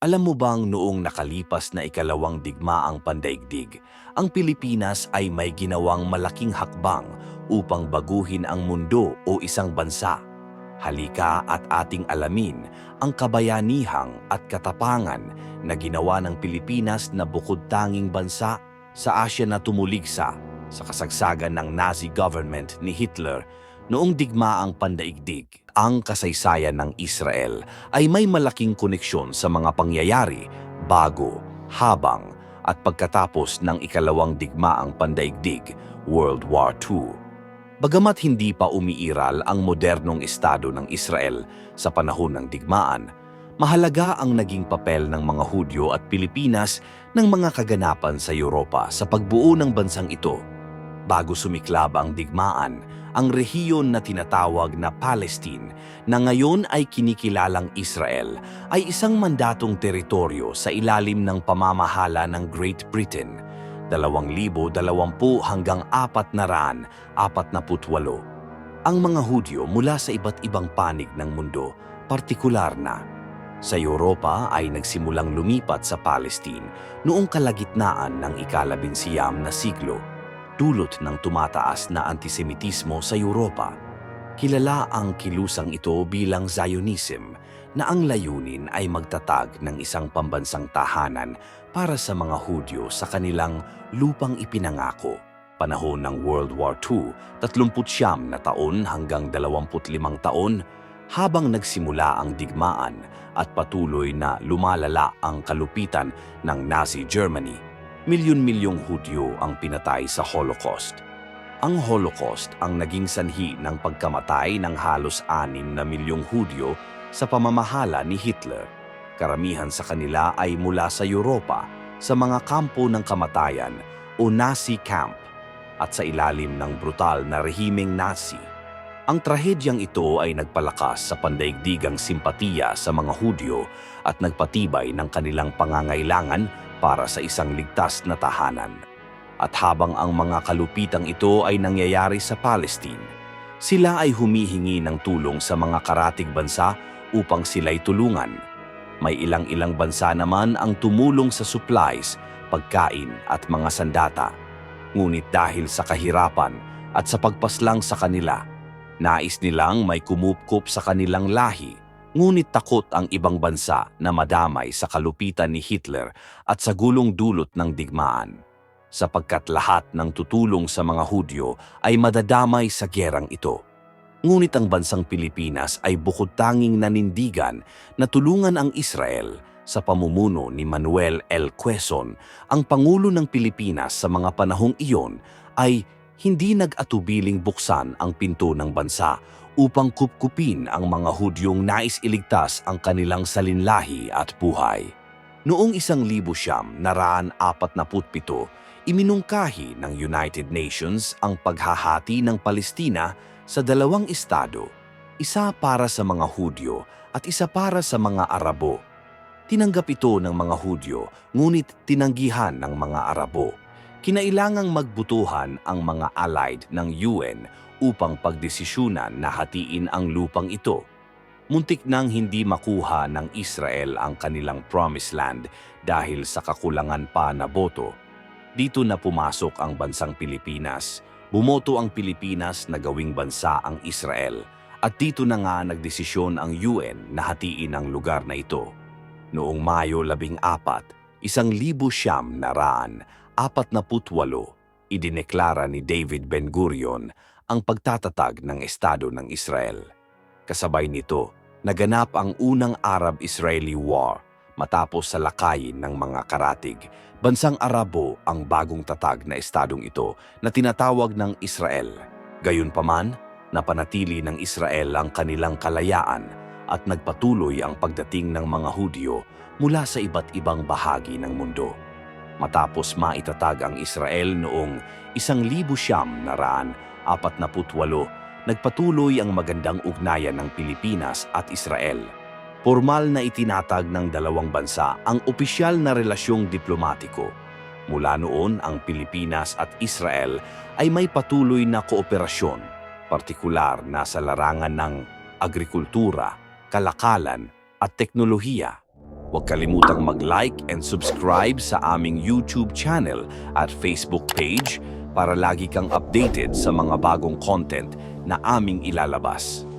Alam mo bang noong nakalipas na ikalawang digmaang pandaigdig, ang Pilipinas ay may ginawang malaking hakbang upang baguhin ang mundo o isang bansa. Halika at ating alamin ang kabayanihang at katapangan na ginawa ng Pilipinas na bukod tanging bansa sa Asya na tumuligsa sa kasagsagan ng Nazi government ni Hitler noong digmaang pandaigdig. Ang kasaysayan ng Israel ay may malaking koneksyon sa mga pangyayari bago, habang at pagkatapos ng ikalawang digmaang pandaigdig, World War II. Bagamat hindi pa umiiral ang modernong estado ng Israel sa panahon ng digmaan, mahalaga ang naging papel ng mga Hudyo at Pilipinas ng mga kaganapan sa Europa sa pagbuo ng bansang ito. Bago sumiklab ang digmaan, ang rehiyon na tinatawag na Palestine na ngayon ay kinikilalang Israel ay isang mandatong teritoryo sa ilalim ng pamamahala ng Great Britain, 2,020 hanggang 448. Ang mga Hudyo mula sa iba't ibang panig ng mundo, partikular na sa Europa ay nagsimulang lumipat sa Palestine noong kalagitnaan ng ikalabinsiyam na siglo dulot ng tumataas na antisemitismo sa Europa. Kilala ang kilusang ito bilang Zionism na ang layunin ay magtatag ng isang pambansang tahanan para sa mga Hudyo sa kanilang lupang ipinangako. Panahon ng World War II, 39 na taon hanggang 25 taon, habang nagsimula ang digmaan at patuloy na lumalala ang kalupitan ng Nazi Germany milyon-milyong Hudyo ang pinatay sa Holocaust. Ang Holocaust ang naging sanhi ng pagkamatay ng halos anim na milyong Hudyo sa pamamahala ni Hitler. Karamihan sa kanila ay mula sa Europa, sa mga kampo ng kamatayan o Nazi camp at sa ilalim ng brutal na rehimeng Nazi. Ang trahedyang ito ay nagpalakas sa pandaigdigang simpatiya sa mga Hudyo at nagpatibay ng kanilang pangangailangan para sa isang ligtas na tahanan. At habang ang mga kalupitang ito ay nangyayari sa Palestine, sila ay humihingi ng tulong sa mga karatig bansa upang sila'y tulungan. May ilang-ilang bansa naman ang tumulong sa supplies, pagkain at mga sandata. Ngunit dahil sa kahirapan at sa pagpaslang sa kanila, nais nilang may kumupkup sa kanilang lahi Ngunit takot ang ibang bansa na madamay sa kalupitan ni Hitler at sa gulong dulot ng digmaan. Sapagkat lahat ng tutulong sa mga Hudyo ay madadamay sa gerang ito. Ngunit ang bansang Pilipinas ay bukod tanging nanindigan na tulungan ang Israel sa pamumuno ni Manuel L. Quezon, ang Pangulo ng Pilipinas sa mga panahong iyon ay hindi nag-atubiling buksan ang pinto ng bansa upang kupkupin ang mga Hudyong nais iligtas ang kanilang salinlahi at buhay. Noong isang libo siyam naraan apat na putpito, iminungkahi ng United Nations ang paghahati ng Palestina sa dalawang estado, isa para sa mga Hudyo at isa para sa mga Arabo. Tinanggap ito ng mga Hudyo, ngunit tinanggihan ng mga Arabo. Kinailangang magbutuhan ang mga allied ng UN upang pagdesisyunan na hatiin ang lupang ito. Muntik nang hindi makuha ng Israel ang kanilang promised land dahil sa kakulangan pa na boto. Dito na pumasok ang bansang Pilipinas. Bumoto ang Pilipinas na gawing bansa ang Israel at dito na nga nagdesisyon ang UN na hatiin ang lugar na ito. Noong Mayo 14, isang libo siyam idineklara ni David Ben-Gurion ang pagtatatag ng Estado ng Israel. Kasabay nito, naganap ang unang Arab-Israeli War matapos sa lakayin ng mga karatig. Bansang Arabo ang bagong tatag na estadong ito na tinatawag ng Israel. Gayunpaman, napanatili ng Israel ang kanilang kalayaan at nagpatuloy ang pagdating ng mga Hudyo mula sa iba't ibang bahagi ng mundo. Matapos maitatag ang Israel noong isang libo siyam na raan 48, nagpatuloy ang magandang ugnayan ng Pilipinas at Israel. Formal na itinatag ng dalawang bansa ang opisyal na relasyong diplomatiko. Mula noon, ang Pilipinas at Israel ay may patuloy na kooperasyon, partikular na sa larangan ng agrikultura, kalakalan at teknolohiya. Huwag kalimutang mag-like and subscribe sa aming YouTube channel at Facebook page para lagi kang updated sa mga bagong content na aming ilalabas.